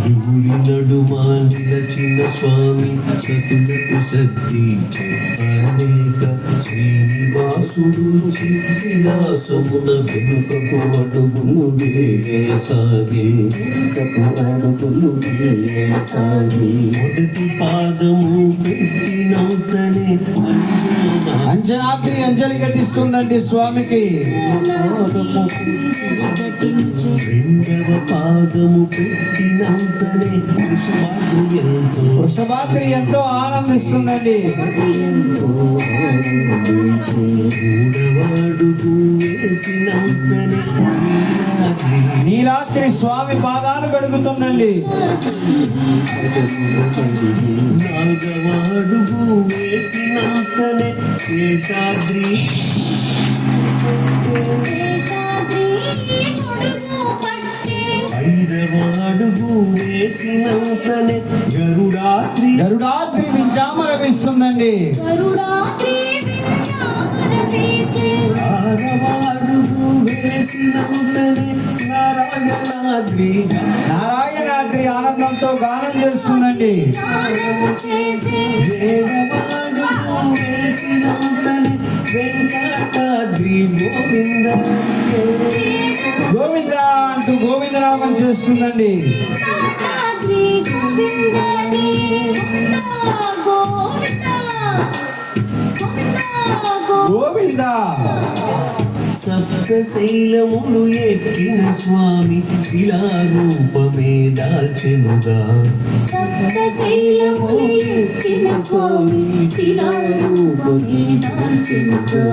ఇరువురి నడుమా నిలచిన స్వామి సతులకు సర్ది చెప్పలేక శ్రీనివాసుడు చిత్రిలాసమున వెనుకకు అడుగులు వేసాగే అడుగులు వేసాగి మొదటి పాదము పెట్టినవుతనే అంజనా అంజనాద్రి అంజలి ఘటిస్తుందండి స్వామికి. పాదము పెట్టినంతనే వృషభాద్రి ఎంతో వృషభాద్రి ఎంతో ఆనందిస్తుందండి. వేసినంతనే నీలాద్రి స్వామి పాదాలు కడుగుతుందండి అడుగు వేసినంతనే శేషాద్రి శేషాద్రి వేసినంతనే గరుడాద్రి గరుడాద్రి వింజామరవిస్తుందండి గరుడాద్రి వించామర పీచే ఆరవ అడుగు వేసినంతనే నారాయణాద్రి నారాయణాద్రి ఆనందంతో గానం చేస్తుందండి. వేసినంతనే వెంకటాద్రి గోవింద గోవింద అంటూ గోవిందనామం చేస్తుందండి. గోవిందని గోవింద శైలములు ఎక్కిన స్వామి శిలారూపమే దాల్చెనుగా. సప్త శైలములు ఎక్కిన స్వామి శిలారూపమే దాల్చెనుగా.